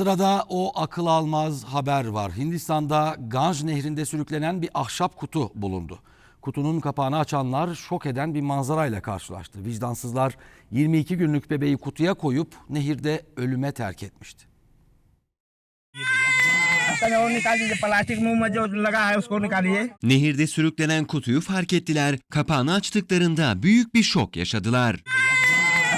Sırada o akıl almaz haber var. Hindistan'da Ganj nehrinde sürüklenen bir ahşap kutu bulundu. Kutunun kapağını açanlar şok eden bir manzarayla karşılaştı. Vicdansızlar 22 günlük bebeği kutuya koyup nehirde ölüme terk etmişti. Nehirde sürüklenen kutuyu fark ettiler. Kapağını açtıklarında büyük bir şok yaşadılar.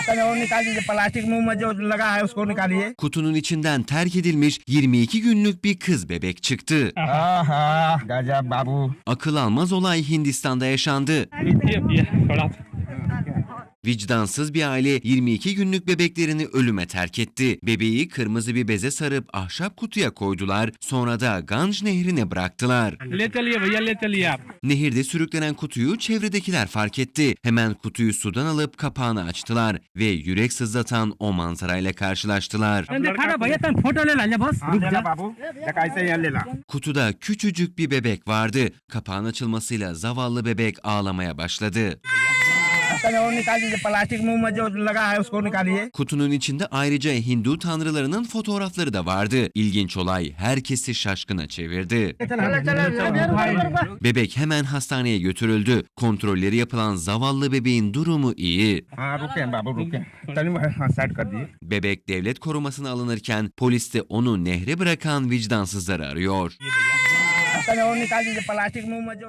तने और निकाल दीजिए प्लास्टिक मुंह में जो लगा है उसको निकालिए Kutunun içinden terk edilmiş 22 günlük bir kız bebek çıktı. आहा गजब बाबू Akıl almaz olay Hindistan'da yaşandı. ये ये थोड़ा Vicdansız bir aile 22 günlük bebeklerini ölüme terk etti. Bebeği kırmızı bir beze sarıp ahşap kutuya koydular. Sonra da Ganj nehrine bıraktılar. Nehirde sürüklenen kutuyu çevredekiler fark etti. Hemen kutuyu sudan alıp kapağını açtılar ve yürek sızlatan o manzarayla karşılaştılar. Kutuda küçücük bir bebek vardı. Kapağın açılmasıyla zavallı bebek ağlamaya başladı. तने और निकाल दीजिए प्लास्टिक मुंह में जो लगा है उसको निकालिए Kutunun içinde ayrıca Hindu tanrılarının fotoğrafları da vardı. İlginç olay herkesi şaşkına çevirdi. Bebek hemen hastaneye götürüldü. Kontrolleri yapılan zavallı bebeğin durumu iyi. हाँ रुके बाबू रुके तनी हाँ साइड कर दिए Bebek devlet korumasına alınırken polis de onu nehre bırakan vicdansızları arıyor. तने और निकाल दीजिए प्लास्टिक मुंह में जो